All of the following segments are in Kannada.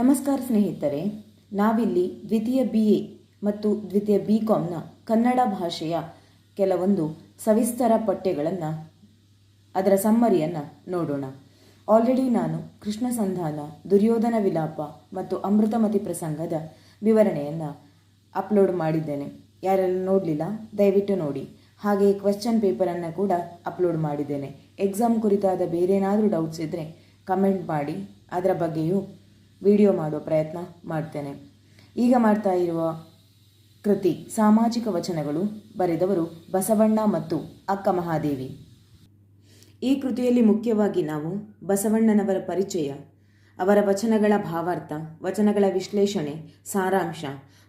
ನಮಸ್ಕಾರ ಸ್ನೇಹಿತರೆ, ನಾವಿಲ್ಲಿ ದ್ವಿತೀಯ ಬಿ ಎ ಮತ್ತು ದ್ವಿತೀಯ ಬಿ ಕಾಮ್ನ ಕನ್ನಡ ಭಾಷೆಯ ಕೆಲವೊಂದು ಸವಿಸ್ತರ ಪಠ್ಯಗಳನ್ನು, ಅದರ ಸಮ್ಮರಿಯನ್ನು ನೋಡೋಣ. ಆಲ್ರೆಡಿ ನಾನು ಕೃಷ್ಣ ಸಂಧಾನ, ದುರ್ಯೋಧನ ವಿಲಾಪ ಮತ್ತು ಅಮೃತಮತಿ ಪ್ರಸಂಗದ ವಿವರಣೆಯನ್ನು ಅಪ್ಲೋಡ್ ಮಾಡಿದ್ದೇನೆ. ಯಾರೆಲ್ಲ ನೋಡಲಿಲ್ಲ, ದಯವಿಟ್ಟು ನೋಡಿ. ಹಾಗೆ ಕ್ವೆಶ್ಚನ್ ಪೇಪರನ್ನು ಕೂಡ ಅಪ್ಲೋಡ್ ಮಾಡಿದ್ದೇನೆ. ಎಕ್ಸಾಮ್ ಕುರಿತಾದ ಬೇರೇನಾದರೂ ಡೌಟ್ಸ್ ಇದ್ದರೆ ಕಮೆಂಟ್ ಮಾಡಿ. ಅದರ ಬಗ್ಗೆಯೂ ವಿಡಿಯೋ ಮಾಡುವ ಪ್ರಯತ್ನ ಮಾಡ್ತೇನೆ. ಈಗ ಮಾಡ್ತಾ ಇರುವ ಕೃತಿ, ಸಾಮಾಜಿಕ ವಚನಗಳು ಬರೆದವರು ಬಸವಣ್ಣ ಮತ್ತು ಅಕ್ಕ ಮಹಾದೇವಿ. ಈ ಕೃತಿಯಲ್ಲಿ ಮುಖ್ಯವಾಗಿ ನಾವು ಬಸವಣ್ಣನವರ ಪರಿಚಯ, ಅವರ ವಚನಗಳ ಭಾವಾರ್ಥ, ವಚನಗಳ ವಿಶ್ಲೇಷಣೆ, ಸಾರಾಂಶ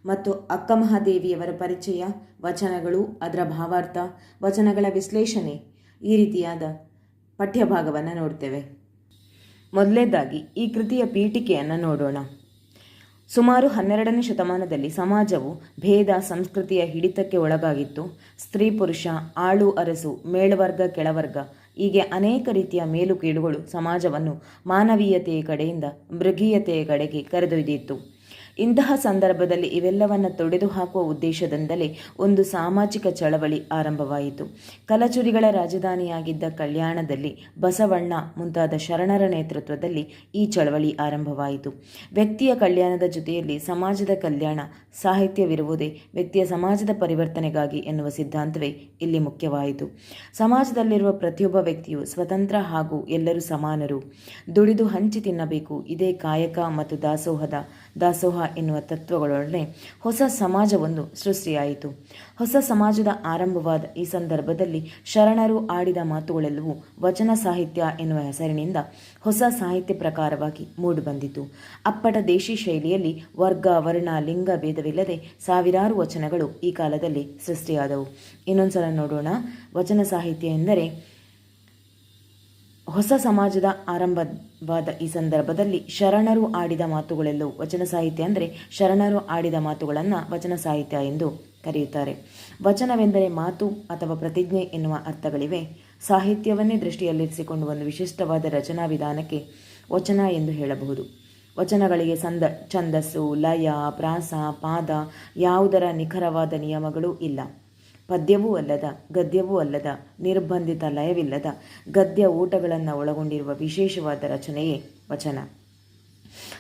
ಮತ್ತು ಅಕ್ಕ ಮಹಾದೇವಿಯವರ ಪರಿಚಯ, ವಚನಗಳು ಅದರ ಭಾವಾರ್ಥ, ವಚನಗಳ ವಿಶ್ಲೇಷಣೆ ಈ ರೀತಿಯಾದ ಪಠ್ಯಭಾಗವನ್ನು ನೋಡ್ತೇವೆ. ಮೊದಲನೇದಾಗಿ ಈ ಕೃತಿಯ ಪೀಠಿಕೆಯನ್ನು ನೋಡೋಣ. ಸುಮಾರು ಹನ್ನೆರಡನೇ ಶತಮಾನದಲ್ಲಿ ಸಮಾಜವು ಭೇದ ಸಂಸ್ಕೃತಿಯ ಹಿಡಿತಕ್ಕೆ ಒಳಗಾಗಿತ್ತು. ಸ್ತ್ರೀ ಪುರುಷ, ಆಳು ಅರಸು ಮೇಲ್ವರ್ಗ ಕೆಳವರ್ಗ ಹೀಗೆ ಅನೇಕ ರೀತಿಯ ಮೇಲು ಕೀಳುಗಳು ಸಮಾಜವನ್ನು ಮಾನವೀಯತೆಯ ಕಡೆಯಿಂದ ಮೃಗೀಯತೆಯ ಕಡೆಗೆ ಕರೆದೊಯ್ದಿತ್ತು. ಇಂತಹ ಸಂದರ್ಭದಲ್ಲಿ ಇವೆಲ್ಲವನ್ನು ತೊಡೆದು ಹಾಕುವ ಉದ್ದೇಶದಿಂದಲೇ ಒಂದು ಸಾಮಾಜಿಕ ಚಳವಳಿ ಆರಂಭವಾಯಿತು. ಕಲಚುರಿಗಳ ರಾಜಧಾನಿಯಾಗಿದ್ದ ಕಲ್ಯಾಣದಲ್ಲಿ ಬಸವಣ್ಣ ಮುಂತಾದ ಶರಣರ ನೇತೃತ್ವದಲ್ಲಿ ಈ ಚಳವಳಿ ಆರಂಭವಾಯಿತು. ವ್ಯಕ್ತಿಯ ಕಲ್ಯಾಣದ ಜೊತೆಯಲ್ಲಿ ಸಮಾಜದ ಕಲ್ಯಾಣ ಸಾಹಿತ್ಯವಿರುವುದೇ ವ್ಯಕ್ತಿಯ ಸಮಾಜದ ಪರಿವರ್ತನೆಗಾಗಿ ಎನ್ನುವ ಸಿದ್ಧಾಂತವೇ ಇಲ್ಲಿ ಮುಖ್ಯವಾಯಿತು. ಸಮಾಜದಲ್ಲಿರುವ ಪ್ರತಿಯೊಬ್ಬ ವ್ಯಕ್ತಿಯು ಸ್ವತಂತ್ರ ಹಾಗೂ ಎಲ್ಲರೂ ಸಮಾನರು. ದುಡಿದು ಹಂಚಿ ತಿನ್ನಬೇಕು. ಇದೇ ಕಾಯಕ ಮತ್ತು ದಾಸೋಹದ ದಾಸೋಹ ಎನ್ನುವ ತತ್ವಗಳೊಡನೆ ಹೊಸ ಸಮಾಜವೊಂದು ಸೃಷ್ಟಿಯಾಯಿತು. ಹೊಸ ಸಮಾಜದ ಆರಂಭವಾದ ಈ ಸಂದರ್ಭದಲ್ಲಿ ಶರಣರು ಆಡಿದ ಮಾತುಗಳೆಲ್ಲವೂ ವಚನ ಸಾಹಿತ್ಯ ಎನ್ನುವ ಹೆಸರಿನಿಂದ ಹೊಸ ಸಾಹಿತ್ಯ ಪ್ರಕಾರವಾಗಿ ಮೂಡಿಬಂದಿತು. ಅಪ್ಪಟ ದೇಶಿ ಶೈಲಿಯಲ್ಲಿ ವರ್ಗ, ವರ್ಣ, ಲಿಂಗ ಭೇದವಿಲ್ಲದೆ ಸಾವಿರಾರು ವಚನಗಳು ಈ ಕಾಲದಲ್ಲಿ ಸೃಷ್ಟಿಯಾದವು. ಇನ್ನೊಂದ್ಸಲ ನೋಡೋಣ. ವಚನ ಸಾಹಿತ್ಯ ಎಂದರೆ ಹೊಸ ಸಮಾಜದ ಆರಂಭವಾದ ಈ ಸಂದರ್ಭದಲ್ಲಿ ಶರಣರು ಆಡಿದ ಮಾತುಗಳೆಲ್ಲವೂ ವಚನ ಸಾಹಿತ್ಯ ಅಂದರೆ ಶರಣರು ಆಡಿದ ಮಾತುಗಳನ್ನು ವಚನ ಸಾಹಿತ್ಯ ಎಂದು ಕರೆಯುತ್ತಾರೆ. ವಚನವೆಂದರೆ ಮಾತು ಅಥವಾ ಪ್ರತಿಜ್ಞೆ ಎನ್ನುವ ಅರ್ಥಗಳಿವೆ. ಸಾಹಿತ್ಯವನ್ನೇ ದೃಷ್ಟಿಯಲ್ಲಿರಿಸಿಕೊಂಡು ಒಂದು ವಿಶಿಷ್ಟವಾದ ರಚನಾ ವಿಧಾನಕ್ಕೆ ವಚನ ಎಂದು ಹೇಳಬಹುದು. ವಚನಗಳಿಗೆ ಸಂದ, ಛಂದಸ್ಸು, ಲಯ, ಪ್ರಾಸ, ಪಾದ ಯಾವುದರ ನಿಖರವಾದ ನಿಯಮಗಳೂ ಇಲ್ಲ. ಪದ್ಯವೂ ಅಲ್ಲದ, ಗದ್ಯವೂ ಅಲ್ಲದ, ನಿರ್ಬಂಧಿತ ಲಯವಿಲ್ಲದ, ಗದ್ಯ ಊಟಗಳನ್ನು ಒಳಗೊಂಡಿರುವ ವಿಶೇಷವಾದ ರಚನೆಯೇ ವಚನ.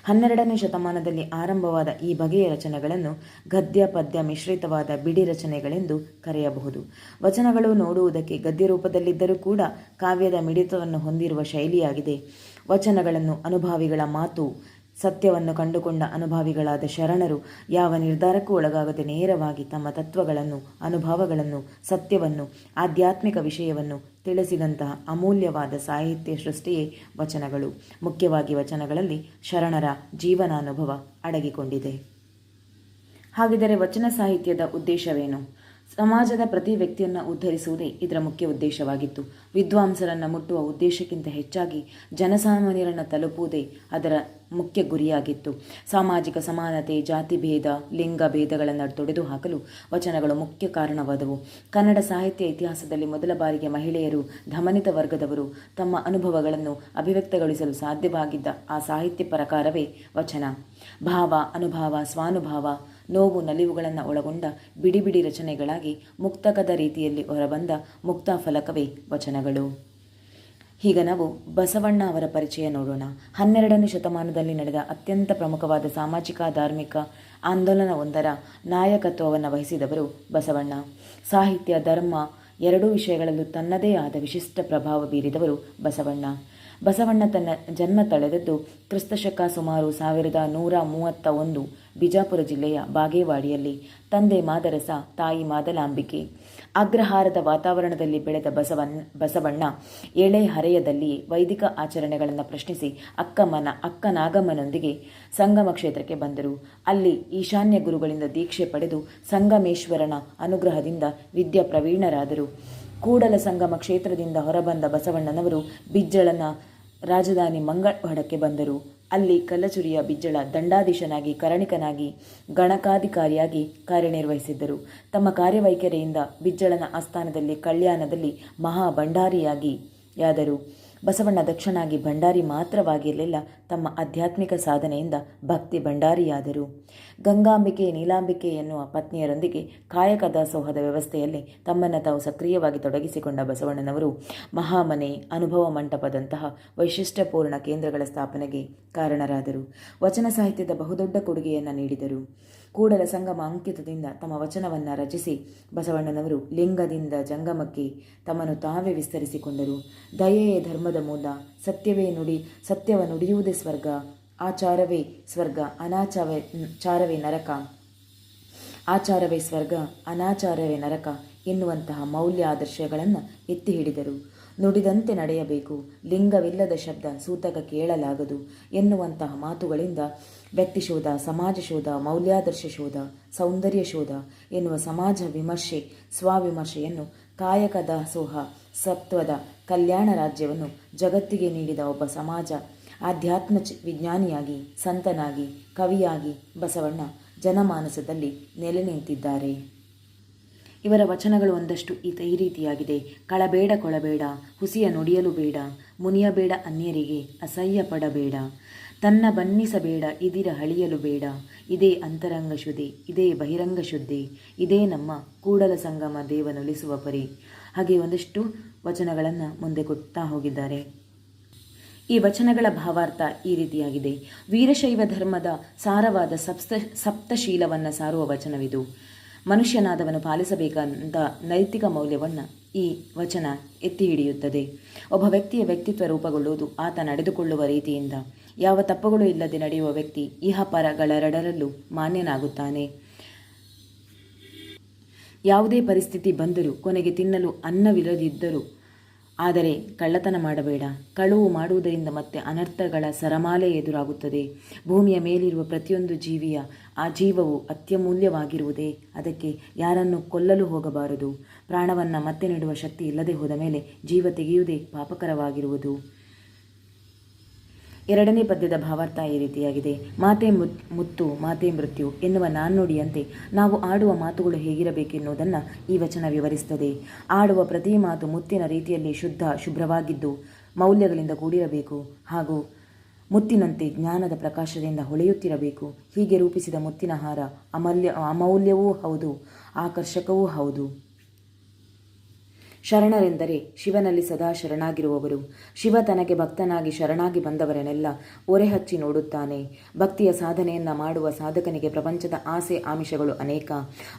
ಹನ್ನೆರಡನೇ ಶತಮಾನದಲ್ಲಿ ಆರಂಭವಾದ ಈ ಬಗೆಯ ರಚನೆಗಳನ್ನು ಗದ್ಯ, ಪದ್ಯ, ಮಿಶ್ರಿತವಾದ ಬಿಡಿ ರಚನೆಗಳೆಂದು ಕರೆಯಬಹುದು. ವಚನಗಳು ನೋಡುವುದಕ್ಕೆ ಗದ್ಯ ರೂಪದಲ್ಲಿದ್ದರೂ ಕೂಡ ಕಾವ್ಯದ ಮಿಡಿತವನ್ನು ಹೊಂದಿರುವ ಶೈಲಿಯಾಗಿದೆ. ವಚನಗಳನ್ನು ಅನುಭಾವಿಗಳ ಮಾತು ಸತ್ಯವನ್ನು ಕಂಡುಕೊಂಡ ಅನುಭಾವಿಗಳಾದ ಶರಣರು ಯಾವ ನಿರ್ಧಾರಕ್ಕೂ ಒಳಗಾಗದೆ ನೇರವಾಗಿ ತಮ್ಮ ತತ್ವಗಳನ್ನು, ಅನುಭವಗಳನ್ನು, ಸತ್ಯವನ್ನು, ಆಧ್ಯಾತ್ಮಿಕ ವಿಷಯವನ್ನು ತಿಳಿಸಿದಂತಹ ಅಮೂಲ್ಯವಾದ ಸಾಹಿತ್ಯ ಸೃಷ್ಟಿಯೇ ವಚನಗಳು. ಮುಖ್ಯವಾಗಿ ವಚನಗಳಲ್ಲಿ ಶರಣರ ಜೀವನಾನುಭವ ಅಡಗಿಕೊಂಡಿದೆ. ಹಾಗಿದ್ದರೆ ವಚನ ಸಾಹಿತ್ಯದ ಉದ್ದೇಶವೇನು? ಸಮಾಜದ ಪ್ರತಿ ವ್ಯಕ್ತಿಯನ್ನು ಉದ್ಧರಿಸುವುದೇ ಇದರ ಮುಖ್ಯ ಉದ್ದೇಶವಾಗಿತ್ತು. ವಿದ್ವಾಂಸರನ್ನು ಮುಟ್ಟುವ ಉದ್ದೇಶಕ್ಕಿಂತ ಹೆಚ್ಚಾಗಿ ಜನಸಾಮಾನ್ಯರನ್ನು ತಲುಪುವುದೇ ಅದರ ಮುಖ್ಯ ಗುರಿಯಾಗಿತ್ತು. ಸಾಮಾಜಿಕ ಸಮಾನತೆ, ಜಾತಿ ಭೇದ, ಲಿಂಗ ಭೇದಗಳನ್ನು ತೊಡೆದು ಹಾಕಲು ವಚನಗಳು ಮುಖ್ಯ ಕಾರಣವಾದವು. ಕನ್ನಡ ಸಾಹಿತ್ಯ ಇತಿಹಾಸದಲ್ಲಿ ಮೊದಲ ಬಾರಿಗೆ ಮಹಿಳೆಯರು ಧಮನಿತ ವರ್ಗದವರು ತಮ್ಮ ಅನುಭವಗಳನ್ನು ಅಭಿವ್ಯಕ್ತಗೊಳಿಸಲು ಸಾಧ್ಯವಾಗಿದ್ದ ಆ ಸಾಹಿತ್ಯ ಪ್ರಕಾರವೇ ವಚನ. ಭಾವ, ಅನುಭಾವ, ಸ್ವಾನುಭಾವ ನೋವು ನಲಿವುಗಳನ್ನು ಒಳಗೊಂಡ ಬಿಡಿ ಬಿಡಿ ರಚನೆಗಳಾಗಿ ಮುಕ್ತಕದ ರೀತಿಯಲ್ಲಿ ಹೊರಬಂದ ಮುಕ್ತ ಫಲಕವೇ ವಚನಗಳು. ಈಗ ನಾವು ಬಸವಣ್ಣ ಅವರ ಪರಿಚಯ ನೋಡೋಣ. ಹನ್ನೆರಡನೇ ಶತಮಾನದಲ್ಲಿ ನಡೆದ ಅತ್ಯಂತ ಪ್ರಮುಖವಾದ ಸಾಮಾಜಿಕ, ಧಾರ್ಮಿಕ ಆಂದೋಲನವೊಂದರ ನಾಯಕತ್ವವನ್ನು ವಹಿಸಿದವರು ಬಸವಣ್ಣ. ಸಾಹಿತ್ಯ, ಧರ್ಮ ಎರಡೂ ವಿಷಯಗಳಲ್ಲೂ ತನ್ನದೇ ಆದ ವಿಶಿಷ್ಟ ಪ್ರಭಾವ ಬೀರಿದವರು ಬಸವಣ್ಣ. ಬಸವಣ್ಣ ತನ್ನ ಜನ್ಮ ತಳೆದದ್ದು ಕ್ರಿಸ್ತಶಕ ಸುಮಾರು ಸಾವಿರದ ನೂರ ಮೂವತ್ತ ಒಂದು ಬಿಜಾಪುರ ಜಿಲ್ಲೆಯ ಬಾಗೇವಾಡಿಯಲ್ಲಿ. ತಂದೆ ಮಾದರಸ, ತಾಯಿ ಮಾದಲಾಂಬಿಕೆ. ಅಗ್ರಹಾರದ ವಾತಾವರಣದಲ್ಲಿ ಬೆಳೆದ ಬಸವಣ್ಣ ಬಸವಣ್ಣ ಎಳೆ ಹರೆಯದಲ್ಲಿಯೇ ವೈದಿಕ ಆಚರಣೆಗಳನ್ನು ಪ್ರಶ್ನಿಸಿ ಅಕ್ಕಮ್ಮನ, ಅಕ್ಕ ನಾಗಮ್ಮನೊಂದಿಗೆ ಸಂಗಮ ಕ್ಷೇತ್ರಕ್ಕೆ ಬಂದರು. ಅಲ್ಲಿ ಈಶಾನ್ಯ ಗುರುಗಳಿಂದ ದೀಕ್ಷೆ ಪಡೆದು ಸಂಗಮೇಶ್ವರನ ಅನುಗ್ರಹದಿಂದ ವಿದ್ಯಾ ಪ್ರವೀಣರಾದರು. ಕೂಡಲ ಸಂಗಮ ಕ್ಷೇತ್ರದಿಂದ ಹೊರಬಂದ ಬಸವಣ್ಣನವರು ಬಿಜ್ಜಳನ ರಾಜಧಾನಿ ಮಂಗಳವಾಡಕ್ಕೆ ಬಂದರು. ಅಲ್ಲಿ ಕಲ್ಲಚುರಿಯ ಬಿಜ್ಜಳ ದಂಡಾಧೀಶನಾಗಿ, ಕರಣಿಕನಾಗಿ, ಗಣಕಾಧಿಕಾರಿಯಾಗಿ ಕಾರ್ಯನಿರ್ವಹಿಸಿದ್ದರು. ತಮ್ಮ ಕಾರ್ಯವೈಖರಿಯಿಂದ ಬಿಜ್ಜಳನ ಆಸ್ಥಾನದಲ್ಲಿ, ಕಲ್ಯಾಣದಲ್ಲಿ ಮಹಾಭಂಡಾರಿಯಾಗಿ ಯಾದರು ಬಸವಣ್ಣ ದಕ್ಷನಾಗಿ ಭಂಡಾರಿ ಮಾತ್ರವಾಗಿರಲಿಲ್ಲ, ತಮ್ಮ ಆಧ್ಯಾತ್ಮಿಕ ಸಾಧನೆಯಿಂದ ಭಕ್ತಿ ಭಂಡಾರಿಯಾದರು. ಗಂಗಾಂಬಿಕೆ, ನೀಲಾಂಬಿಕೆ ಎನ್ನುವ ಪತ್ನಿಯರೊಂದಿಗೆ ಕಾಯಕ ದಾಸೋಹದ ವ್ಯವಸ್ಥೆಯಲ್ಲಿ ತಮ್ಮನ್ನು ತಾವು ಸಕ್ರಿಯವಾಗಿ ತೊಡಗಿಸಿಕೊಂಡ ಬಸವಣ್ಣನವರು ಮಹಾಮನೆ, ಅನುಭವ ಮಂಟಪದಂತಹ ವೈಶಿಷ್ಟ್ಯಪೂರ್ಣ ಕೇಂದ್ರಗಳ ಸ್ಥಾಪನೆಗೆ ಕಾರಣರಾದರು. ವಚನ ಸಾಹಿತ್ಯದ ಬಹುದೊಡ್ಡ ಕೊಡುಗೆಯನ್ನು ನೀಡಿದರು. ಕೂಡಲ ಸಂಗಮ ಅಂಕಿತದಿಂದ ತಮ್ಮ ವಚನವನ್ನು ರಚಿಸಿ ಬಸವಣ್ಣನವರು ಲಿಂಗದಿಂದ ಜಂಗಮಕ್ಕೆ ತಮ್ಮನ್ನು ತಾವೇ ವಿಸ್ತರಿಸಿಕೊಂಡರು. ದಯೆಯೇ ಧರ್ಮದ ಮೂಲ, ಸತ್ಯವೇ ನುಡಿ, ಸತ್ಯವ ನುಡಿಯುವುದೇ ಸ್ವರ್ಗ, ಆಚಾರವೇ ಸ್ವರ್ಗ, ಅನಾಚಾರವೇ, ಚಾರವೇ ನರಕ. ಆಚಾರವೇ ಸ್ವರ್ಗ, ಅನಾಚಾರವೇ ನರಕ ಎನ್ನುವಂತಹ ಮೌಲ್ಯ ಆದರ್ಶಗಳನ್ನು ಎತ್ತಿ ಹಿಡಿದರು. ನುಡಿದಂತೆ ನಡೆಯಬೇಕು. ಲಿಂಗವಿಲ್ಲದ ಶಬ್ದ ಸೂತಕ ಕೇಳಲಾಗದು ಎನ್ನುವಂತಹ ಮಾತುಗಳಿಂದ ವ್ಯಕ್ತಿಶೋಧ ಸಮಾಜ ಶೋಧ, ಮೌಲ್ಯಾದರ್ಶ ಶೋಧ, ಸೌಂದರ್ಯ ಶೋಧ ಎನ್ನುವ ಸಮಾಜ ವಿಮರ್ಶೆ, ಸ್ವವಿಮರ್ಶೆಯನ್ನು ಕಾಯಕ ದಾಸೋಹ, ಸತ್ವದ ಕಲ್ಯಾಣ ರಾಜ್ಯವನ್ನು ಜಗತ್ತಿಗೆ ನೀಡಿದ ಒಬ್ಬ ಸಮಾಜ, ಆಧ್ಯಾತ್ಮ ವಿಜ್ಞಾನಿಯಾಗಿ, ಸಂತನಾಗಿ, ಕವಿಯಾಗಿ ಬಸವಣ್ಣ ಜನಮಾನಸದಲ್ಲಿ ನೆಲೆ ನಿಂತಿದ್ದಾರೆ. ಇವರ ವಚನಗಳು ಒಂದಷ್ಟು ಈತ ಈ ರೀತಿಯಾಗಿದೆ. ಕಳಬೇಡ, ಕೊಳಬೇಡ, ಹುಸಿಯ ನುಡಿಯಲು ಬೇಡ, ಮುನಿಯಬೇಡ ಅನ್ಯರಿಗೆ ಅಸಹ್ಯ ಪಡಬೇಡ ತನ್ನ ಬನ್ನಿಸಬೇಡ ಇದಿರ ಹಳಿಯಲು ಬೇಡ, ಇದೇ ಅಂತರಂಗ ಶುದ್ಧಿ, ಇದೇ ಬಹಿರಂಗ ಶುದ್ಧಿ, ಇದೇ ನಮ್ಮ ಕೂಡಲ ಸಂಗಮ ದೇವನೊಲಿಸುವ ಪರಿ. ಹಾಗೆ ಒಂದಷ್ಟು ವಚನಗಳನ್ನು ಮುಂದೆ ಕೊಡ್ತಾ ಹೋಗಿದ್ದಾರೆ. ಈ ವಚನಗಳ ಭಾವಾರ್ಥ ಈ ರೀತಿಯಾಗಿದೆ. ವೀರಶೈವ ಧರ್ಮದ ಸಾರವಾದ ಸಪ್ತ, ಸಪ್ತಶೀಲವನ್ನು ಸಾರುವ ವಚನವಿದು. ಮನುಷ್ಯನಾದವನು ಪಾಲಿಸಬೇಕಾದ ನೈತಿಕ ಮೌಲ್ಯವನ್ನು ಈ ವಚನ ಎತ್ತಿ ಹಿಡಿಯುತ್ತದೆ. ಒಬ್ಬ ವ್ಯಕ್ತಿಯ ವ್ಯಕ್ತಿತ್ವ ರೂಪಗೊಳ್ಳುವುದು ಆತ ನಡೆದುಕೊಳ್ಳುವ ರೀತಿಯಿಂದ. ಯಾವ ತಪ್ಪುಗಳು ಇಲ್ಲದೆ ನಡೆಯುವ ವ್ಯಕ್ತಿ ಇಹ ಪರಗಳೆರಡರಲ್ಲೂ ಮಾನ್ಯನಾಗುತ್ತಾನೆ. ಯಾವುದೇ ಪರಿಸ್ಥಿತಿ ಬಂದರೂ ಕೊನೆಗೆ ತಿನ್ನಲು ಅನ್ನವಿಲ್ಲದಿದ್ದರೂ ಆದರೆ ಕಳ್ಳತನ ಮಾಡಬೇಡ. ಕಳುವು ಮಾಡುವುದರಿಂದ ಮತ್ತೆ ಅನರ್ಥಗಳ ಸರಮಾಲೆ ಎದುರಾಗುತ್ತದೆ. ಭೂಮಿಯ ಮೇಲಿರುವ ಪ್ರತಿಯೊಂದು ಜೀವಿಯ ಆ ಜೀವವು ಅತ್ಯಮೂಲ್ಯವಾಗಿರುವುದೇ? ಅದಕ್ಕೆ ಯಾರನ್ನು ಕೊಲ್ಲಲು ಹೋಗಬಾರದು. ಪ್ರಾಣವನ್ನು ಮತ್ತೆ ನೀಡುವ ಶಕ್ತಿ ಇಲ್ಲದೆ ಹೋದ ಮೇಲೆ ಜೀವ ತೆಗೆಯುವುದೇ ಪಾಪಕರವಾಗಿರುವುದು. ಎರಡನೇ ಪದ್ಯದ ಭಾವಾರ್ಥ ಈ ರೀತಿಯಾಗಿದೆ. ಮಾತೆ ಮುತ್ತು, ಮಾತೆ ಮೃತ್ಯು ಎನ್ನುವ ನಾಣ್ಣುಡಿಯಂತೆ ನಾವು ಆಡುವ ಮಾತುಗಳು ಹೇಗಿರಬೇಕೆನ್ನುವುದನ್ನು ಈ ವಚನ ವಿವರಿಸುತ್ತದೆ. ಆಡುವ ಪ್ರತಿ ಮಾತು ಮುತ್ತಿನ ರೀತಿಯಲ್ಲಿ ಶುದ್ಧ, ಶುಭ್ರವಾಗಿದ್ದು ಮೌಲ್ಯಗಳಿಂದ ಕೂಡಿರಬೇಕು. ಹಾಗೂ ಮುತ್ತಿನಂತೆ ಜ್ಞಾನದ ಪ್ರಕಾಶದಿಂದ ಹೊಳೆಯುತ್ತಿರಬೇಕು. ಹೀಗೆ ರೂಪಿಸಿದ ಮುತ್ತಿನ ಹಾರ ಅಮಲ್ಯ, ಅಮೌಲ್ಯವೂ ಹೌದು, ಆಕರ್ಷಕವೂ ಹೌದು. ಶರಣರೆಂದರೆ ಶಿವನಲ್ಲಿ ಸದಾ ಶರಣಾಗಿರುವವರು. ಶಿವ ತನಗೆ ಭಕ್ತನಾಗಿ ಶರಣಾಗಿ ಬಂದವರನ್ನೆಲ್ಲ ಒರೆ ಹಚ್ಚಿ ನೋಡುತ್ತಾನೆ. ಭಕ್ತಿಯ ಸಾಧನೆಯನ್ನ ಮಾಡುವ ಸಾಧಕನಿಗೆ ಪ್ರಪಂಚದ ಆಸೆ ಆಮಿಷಗಳು ಅನೇಕ.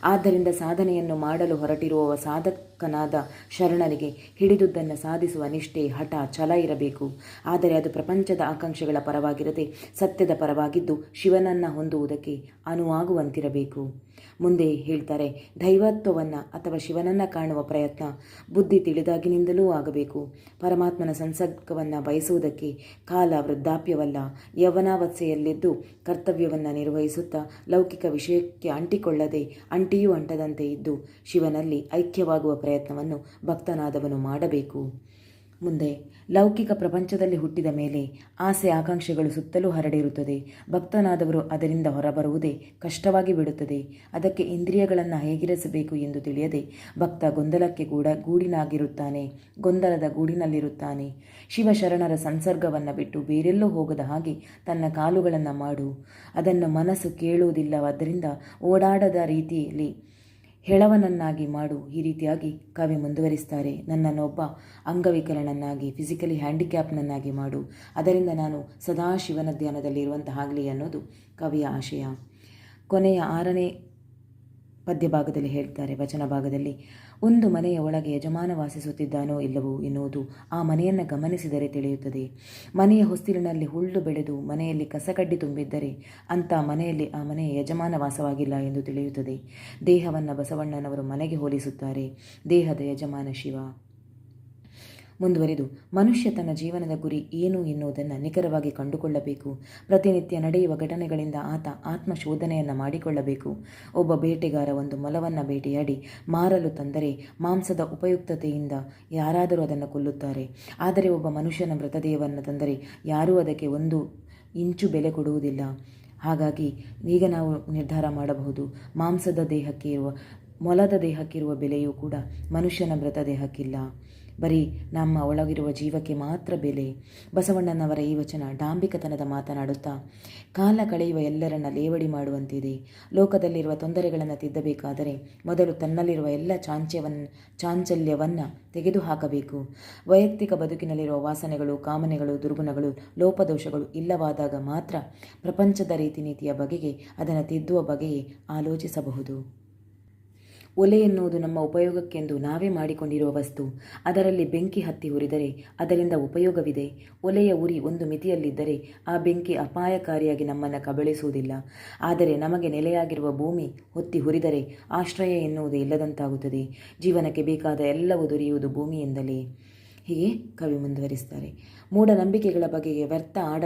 ಆದ್ದರಿಂದ ಸಾಧನೆಯನ್ನು ಮಾಡಲು ಹೊರಟಿರುವವ ಸಾಧಕನಾದ ಶರಣನಿಗೆ ಹಿಡಿದುದನ್ನು ಸಾಧಿಸುವ ನಿಷ್ಠೆ, ಹಠ, ಛಲ ಇರಬೇಕು. ಆದರೆ ಅದು ಪ್ರಪಂಚದ ಆಕಾಂಕ್ಷೆಗಳ ಪರವಾಗಿರದೆ ಸತ್ಯದ ಪರವಾಗಿದ್ದು ಶಿವನನ್ನ ಹೊಂದುವುದಕ್ಕೆ ಅನುವಾಗುವಂತಿರಬೇಕು. ಮುಂದೆ ಹೇಳ್ತಾರೆ, ದೈವತ್ವವನ್ನು ಅಥವಾ ಶಿವನನ್ನು ಕಾಣುವ ಪ್ರಯತ್ನ. ಬುದ್ಧಿ ತಿಳಿದಾಗಿನಿಂದಲೂ ಆಗಬೇಕು. ಪರಮಾತ್ಮನ ಸಂಸರ್ಗವನ್ನು ಬಯಸುವುದಕ್ಕೆ ಕಾಲ ವೃದ್ಧಾಪ್ಯವಲ್ಲ. ಯವನಾವಸ್ಥೆಯಲ್ಲಿದ್ದು ಕರ್ತವ್ಯವನ್ನು ನಿರ್ವಹಿಸುತ್ತಾ ಲೌಕಿಕ ವಿಷಯಕ್ಕೆ ಅಂಟಿಕೊಳ್ಳದೆ ಅಂಟಿಯೂ ಅಂಟದಂತೆ ಇದ್ದು ಶಿವನಲ್ಲಿ ಐಕ್ಯವಾಗುವ ಪ್ರಯತ್ನವನ್ನು ಭಕ್ತನಾದವನು ಮಾಡಬೇಕು. ಮುಂದೆ ಲೌಕಿಕ ಪ್ರಪಂಚದಲ್ಲಿ ಹುಟ್ಟಿದ ಮೇಲೆ ಆಸೆ ಆಕಾಂಕ್ಷೆಗಳು ಸುತ್ತಲೂ ಹರಡಿರುತ್ತದೆ. ಭಕ್ತನಾದವರು ಅದರಿಂದ ಹೊರಬರುವುದೇ ಕಷ್ಟವಾಗಿ ಬಿಡುತ್ತದೆ. ಅದಕ್ಕೆ ಇಂದ್ರಿಯಗಳನ್ನು ಹೇಗಿರಿಸಬೇಕು ಎಂದು ತಿಳಿಯದೆ ಭಕ್ತ ಗೊಂದಲಕ್ಕೆ ಕೂಡ ಗೂಡಿನಾಗಿರುತ್ತಾನೆ. ಗೊಂದಲದ ಗೂಡಿನಲ್ಲಿರುತ್ತಾನೆ. ಶಿವಶರಣರ ಸಂಸರ್ಗವನ್ನು ಬಿಟ್ಟು ಬೇರೆಲ್ಲೋ ಹೋಗದ ಹಾಗೆ ತನ್ನ ಕಾಲುಗಳನ್ನು ಮಾಡು. ಅದನ್ನು ಮನಸ್ಸು ಕೇಳುವುದಿಲ್ಲವಾದ್ದರಿಂದ ಓಡಾಡದ ರೀತಿಯಲ್ಲಿ ಹೆಳವನನ್ನಾಗಿ ಮಾಡು. ಈ ರೀತಿಯಾಗಿ ಕವಿ ಮುಂದುವರಿಸ್ತಾರೆ. ನನ್ನನ್ನೊಬ್ಬ ಅಂಗವಿಕಲನನ್ನಾಗಿ ಫಿಸಿಕಲಿ ಹ್ಯಾಂಡಿಕ್ಯಾಪ್ನನ್ನಾಗಿ ಮಾಡು. ಅದರಿಂದ ನಾನು ಸದಾ ಶಿವನ ಧ್ಯಾನದಲ್ಲಿರುವಂತಾಗಲಿ ಅನ್ನೋದು ಕವಿಯ ಆಶಯ. ಕೊನೆಯ ಆರನೇ ಪದ್ಯ ಭಾಗದಲ್ಲಿ ಹೇಳ್ತಾರೆ, ವಚನ ಭಾಗದಲ್ಲಿ. ಒಂದು ಮನೆಯ ಒಳಗೆ ಯಜಮಾನ ವಾಸಿಸುತ್ತಿದ್ದಾನೋ ಇಲ್ಲವೋ ಎನ್ನುವುದು ಆ ಮನೆಯನ್ನು ಗಮನಿಸಿದರೆ ತಿಳಿಯುತ್ತದೆ. ಮನೆಯ ಹೊಸ್ತಿಲಿನಲ್ಲಿ ಹುಳ್ಳು ಬೆಳೆದು ಮನೆಯಲ್ಲಿ ಕಸಕಡ್ಡಿ ತುಂಬಿದ್ದರೆ ಅಂಥ ಮನೆಯಲ್ಲಿ ಆ ಮನೆಯ ಯಜಮಾನ ವಾಸವಾಗಿಲ್ಲ ಎಂದು ತಿಳಿಯುತ್ತದೆ. ದೇಹವನ್ನು ಬಸವಣ್ಣನವರು ಮನೆಗೆ ಹೋಲಿಸುತ್ತಾರೆ. ದೇಹದ ಯಜಮಾನ ಶಿವ. ಮುಂದುವರಿದು. ಮನುಷ್ಯ ತನ್ನ ಜೀವನದ ಗುರಿ ಏನು ಎನ್ನುವುದನ್ನು ನಿಖರವಾಗಿ ಕಂಡುಕೊಳ್ಳಬೇಕು. ಪ್ರತಿನಿತ್ಯ ನಡೆಯುವ ಘಟನೆಗಳಿಂದ ಆತ ಆತ್ಮಶೋಧನೆಯನ್ನು ಮಾಡಿಕೊಳ್ಳಬೇಕು. ಒಬ್ಬ ಬೇಟೆಗಾರ ಒಂದು ಮೊಲವನ್ನು ಬೇಟೆಯಾಡಿ ಮಾರಲು ತಂದರೆ ಮಾಂಸದ ಉಪಯುಕ್ತತೆಯಿಂದ ಯಾರಾದರೂ ಅದನ್ನು ಕೊಲ್ಲುತ್ತಾರೆ. ಆದರೆ ಒಬ್ಬ ಮನುಷ್ಯನ ಮೃತದೇಹವನ್ನು ತಂದರೆ ಯಾರೂ ಅದಕ್ಕೆ ಒಂದು ಇಂಚು ಬೆಲೆ ಕೊಡುವುದಿಲ್ಲ. ಹಾಗಾಗಿ ಈಗ ನಾವು ನಿರ್ಧಾರ ಮಾಡಬಹುದು. ಮಾಂಸದ ದೇಹಕ್ಕೆ ಇರುವ ಮೊಲದ ದೇಹಕ್ಕಿರುವ ಬೆಲೆಯೂ ಕೂಡ ಮನುಷ್ಯನ ಮೃತದೇಹಕ್ಕಿಲ್ಲ. ಬರೀ ನಮ್ಮ ಒಳಗಿರುವ ಜೀವಕ್ಕೆ ಮಾತ್ರ ಬೆಲೆ. ಬಸವಣ್ಣನವರ ಈ ವಚನ ಡಾಂಬಿಕತನದ ಮಾತನಾಡುತ್ತಾ, ಕಾಲ ಕಳೆಯುವ ಎಲ್ಲರನ್ನ ಲೇವಡಿ ಮಾಡುವಂತಿದೆ. ಲೋಕದಲ್ಲಿರುವ ತೊಂದರೆಗಳನ್ನು ತಿದ್ದಬೇಕಾದರೆ ಮೊದಲು ತನ್ನಲ್ಲಿರುವ ಎಲ್ಲ ಚಾಂಚ್ಯವನ್ನ ಚಾಂಚಲ್ಯವನ್ನು ತೆಗೆದುಹಾಕಬೇಕು. ವೈಯಕ್ತಿಕ ಬದುಕಿನಲ್ಲಿರುವ ವಾಸನೆಗಳು, ಕಾಮನೆಗಳು, ದುರ್ಗುಣಗಳು, ಲೋಪದೋಷಗಳು ಇಲ್ಲವಾದಾಗ ಮಾತ್ರ ಪ್ರಪಂಚದ ರೀತಿ ನೀತಿಯ ಬಗೆಗೆ ಅದನ್ನು ತಿದ್ದುವ ಬಗೆಯೇ ಆಲೋಚಿಸಬಹುದು. ಒಲೆ ಎನ್ನುವುದು ನಮ್ಮ ಉಪಯೋಗಕ್ಕೆಂದು ನಾವೇ ಮಾಡಿಕೊಂಡಿರುವ ವಸ್ತು. ಅದರಲ್ಲಿ ಬೆಂಕಿ ಹತ್ತಿ ಹುರಿದರೆ ಅದರಿಂದ ಉಪಯೋಗವಿದೆ. ಒಲೆಯ ಉರಿ ಒಂದು ಮಿತಿಯಲ್ಲಿದ್ದರೆ ಆ ಬೆಂಕಿ ಅಪಾಯಕಾರಿಯಾಗಿ ನಮ್ಮನ್ನು ಕಬಳಿಸುವುದಿಲ್ಲ. ಆದರೆ ನಮಗೆ ನೆಲೆಯಾಗಿರುವ ಭೂಮಿ ಹೊತ್ತಿ ಹುರಿದರೆ ಆಶ್ರಯ ಎನ್ನುವುದು ಇಲ್ಲದಂತಾಗುತ್ತದೆ. ಜೀವನಕ್ಕೆ ಬೇಕಾದ ಎಲ್ಲವೂ ದೊರೆಯುವುದು ಭೂಮಿಯಿಂದಲೇ. ಹೀಗೆ ಕವಿ ಮುಂದುವರಿಸ್ತಾರೆ. ಮೂಢನಂಬಿಕೆಗಳ ಬಗೆಗೆ ವ್ಯರ್ಥ ಆಡ,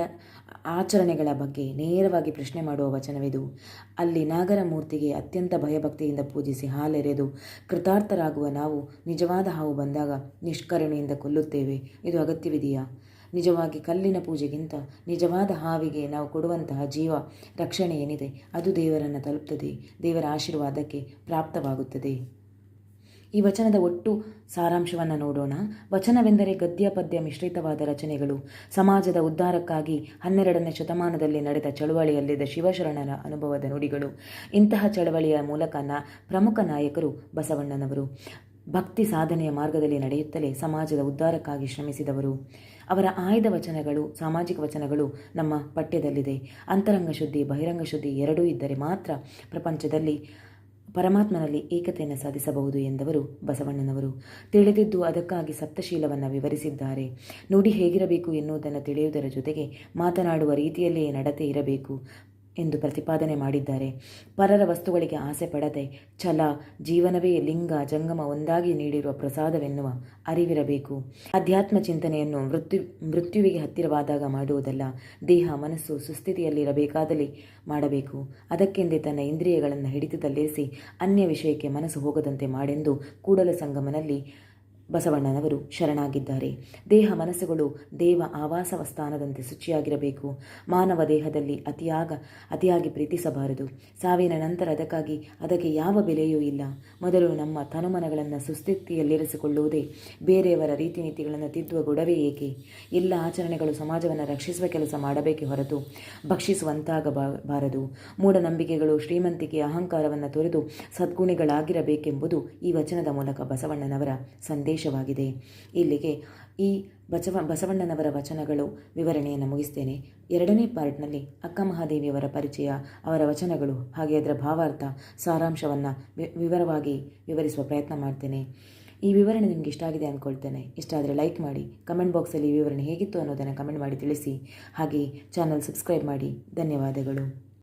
ಆಚರಣೆಗಳ ಬಗ್ಗೆ ನೇರವಾಗಿ ಪ್ರಶ್ನೆ ಮಾಡುವ ವಚನವಿದು. ಅಲ್ಲಿ ನಾಗರ ಮೂರ್ತಿಗೆ ಅತ್ಯಂತ ಭಯಭಕ್ತಿಯಿಂದ ಪೂಜಿಸಿ ಹಾಲೆರೆದು ಕೃತಾರ್ಥರಾಗುವ ನಾವು ನಿಜವಾದ ಹಾವು ಬಂದಾಗ ನಿಷ್ಕರುಣೆಯಿಂದ ಕೊಲ್ಲುತ್ತೇವೆ. ಇದು ಅಗತ್ಯವಿದೆಯಾ? ನಿಜವಾಗಿ ಕಲ್ಲಿನ ಪೂಜೆಗಿಂತ ನಿಜವಾದ ಹಾವಿಗೆ ನಾವು ಕೊಡುವಂತಹ ಜೀವ ರಕ್ಷಣೆ ಏನಿದೆ ಅದು ದೇವರನ್ನು ತಲುಪ್ತದೆ. ದೇವರ ಆಶೀರ್ವಾದಕ್ಕೆ ಪ್ರಾಪ್ತವಾಗುತ್ತದೆ. ಈ ವಚನದ ಒಟ್ಟು ಸಾರಾಂಶವನ್ನು ನೋಡೋಣ. ವಚನವೆಂದರೆ ಗದ್ಯ, ಪದ್ಯ, ಮಿಶ್ರಿತವಾದ ರಚನೆಗಳು. ಸಮಾಜದ ಉದ್ಧಾರಕ್ಕಾಗಿ ಹನ್ನೆರಡನೇ ಶತಮಾನದಲ್ಲಿ ನಡೆದ ಚಳುವಳಿಯಲ್ಲಿದ್ದ ಶಿವಶರಣರ ಅನುಭವದ ನುಡಿಗಳು. ಇಂತಹ ಚಳವಳಿಯ ಮೂಲಕ ಪ್ರಮುಖ ನಾಯಕರು ಬಸವಣ್ಣನವರು. ಭಕ್ತಿ ಸಾಧನೆಯ ಮಾರ್ಗದಲ್ಲಿ ನಡೆಯುತ್ತಲೇ ಸಮಾಜದ ಉದ್ಧಾರಕ್ಕಾಗಿ ಶ್ರಮಿಸಿದವರು. ಅವರ ಆಯ್ದ ವಚನಗಳು, ಸಾಮಾಜಿಕ ವಚನಗಳು ನಮ್ಮ ಪಠ್ಯದಲ್ಲಿದೆ. ಅಂತರಂಗ ಶುದ್ಧಿ ಬಹಿರಂಗ ಶುದ್ಧಿ ಎರಡೂ ಇದ್ದರೆ ಮಾತ್ರ ಪ್ರಪಂಚದಲ್ಲಿ ಪರಮಾತ್ಮನಲ್ಲಿ ಏಕತೆಯನ್ನು ಸಾಧಿಸಬಹುದು ಎಂದವರು ಬಸವಣ್ಣನವರು. ತಿಳಿದಿದ್ದು ಅದಕ್ಕಾಗಿ ಸಪ್ತಶೀಲವನ್ನು ವಿವರಿಸಿದ್ದಾರೆ. ನುಡಿ ಹೇಗಿರಬೇಕು ಎನ್ನುವುದನ್ನು ತಿಳಿಯುವುದರ ಜೊತೆಗೆ ಮಾತನಾಡುವ ರೀತಿಯಲ್ಲಿಯೇ ನಡತೆ ಇರಬೇಕು. ಎಂದು ಪ್ರತಿಪಾದನೆ ಮಾಡಿದ್ದಾರೆ. ಪರರ ವಸ್ತುಗಳಿಗೆ ಆಸೆ ಪಡದೆ ಛಲ, ಜೀವನವೇ ಲಿಂಗ, ಜಂಗಮ ಒಂದಾಗಿ ನೀಡಿರುವ ಪ್ರಸಾದವೆನ್ನುವ ಅರಿವಿರಬೇಕು. ಅಧ್ಯಾತ್ಮ ಚಿಂತನೆಯನ್ನು ಮೃತ್ಯು, ಮೃತ್ಯುವಿಗೆ ಹತ್ತಿರವಾದಾಗ ಮಾಡುವುದಲ್ಲ, ದೇಹ, ಮನಸ್ಸು ಸುಸ್ಥಿತಿಯಲ್ಲಿರಬೇಕಾದಲ್ಲಿ ಮಾಡಬೇಕು. ಅದಕ್ಕೆಂದೇ ತನ್ನ ಇಂದ್ರಿಯಗಳನ್ನು ಹಿಡಿತದಲ್ಲಿರಿಸಿ ಅನ್ಯ ವಿಷಯಕ್ಕೆ ಮನಸ್ಸು ಹೋಗದಂತೆ ಮಾಡೆಂದು ಕೂಡಲ ಸಂಗಮನಲ್ಲಿ ಬಸವಣ್ಣನವರು ಶರಣಾಗಿದ್ದಾರೆ. ದೇಹ ಮನಸ್ಸುಗಳು ದೇವ ಆವಾಸ ಸ್ಥಾನದಂತೆ ಶುಚಿಯಾಗಿರಬೇಕು. ಮಾನವ ದೇಹದಲ್ಲಿ ಅತಿಯಾಗ, ಅತಿಯಾಗಿ ಪ್ರೀತಿಸಬಾರದು. ಸಾವಿನ ನಂತರ ಅದಕ್ಕಾಗಿ ಅದಕ್ಕೆ ಯಾವ ಬೆಲೆಯೂ ಇಲ್ಲ. ಮೊದಲು ನಮ್ಮ ತನುಮನಗಳನ್ನು ಸುಸ್ಥಿತಿಯಲ್ಲಿರಿಸಿಕೊಳ್ಳುವುದೇ ಬೇರೆಯವರ ರೀತಿ ನೀತಿಗಳನ್ನು ತಿದ್ದುವ ಗೊಡವೆ ಏಕೆ? ಎಲ್ಲ ಆಚರಣೆಗಳು ಸಮಾಜವನ್ನು ರಕ್ಷಿಸುವ ಕೆಲಸ ಮಾಡಬೇಕೆ ಹೊರತು ಭಕ್ಷಿಸುವಂತಾಗಬಾರದು. ಮೂಢನಂಬಿಕೆಗಳು ಶ್ರೀಮಂತಿಕೆ ಅಹಂಕಾರವನ್ನು ತೊರೆದು ಸದ್ಗುಣಿಗಳಾಗಿರಬೇಕೆಂಬುದು ಈ ವಚನದ ಮೂಲಕ ಬಸವಣ್ಣನವರ ಸಂದೇಶ. ಸಂದೇಶವಾಗಿದೆ ಇಲ್ಲಿಗೆ ಈ ಬಸವ, ಬಸವಣ್ಣನವರ ವಚನಗಳು ವಿವರಣೆಯನ್ನು ಮುಗಿಸ್ತೇನೆ. ಎರಡನೇ ಪಾರ್ಟ್ನಲ್ಲಿ ಅಕ್ಕ ಮಹಾದೇವಿಯವರ ಪರಿಚಯ, ಅವರ ವಚನಗಳು ಹಾಗೆ ಅದರ ಭಾವಾರ್ಥ, ಸಾರಾಂಶವನ್ನು ವಿವರವಾಗಿ ವಿವರಿಸುವ ಪ್ರಯತ್ನ ಮಾಡ್ತೇನೆ. ಈ ವಿವರಣೆ ನಿಮಗೆ ಇಷ್ಟ ಆಗಿದೆ ಅಂದ್ಕೊಳ್ತೇನೆ ಇಷ್ಟ ಆದರೆ ಲೈಕ್ ಮಾಡಿ, ಕಮೆಂಟ್ ಬಾಕ್ಸಲ್ಲಿ ಈ ವಿವರಣೆ ಹೇಗಿತ್ತು ಅನ್ನೋದನ್ನು ಕಮೆಂಟ್ ಮಾಡಿ ತಿಳಿಸಿ. ಹಾಗೆ ಚಾನಲ್ ಸಬ್ಸ್ಕ್ರೈಬ್ ಮಾಡಿ. ಧನ್ಯವಾದಗಳು.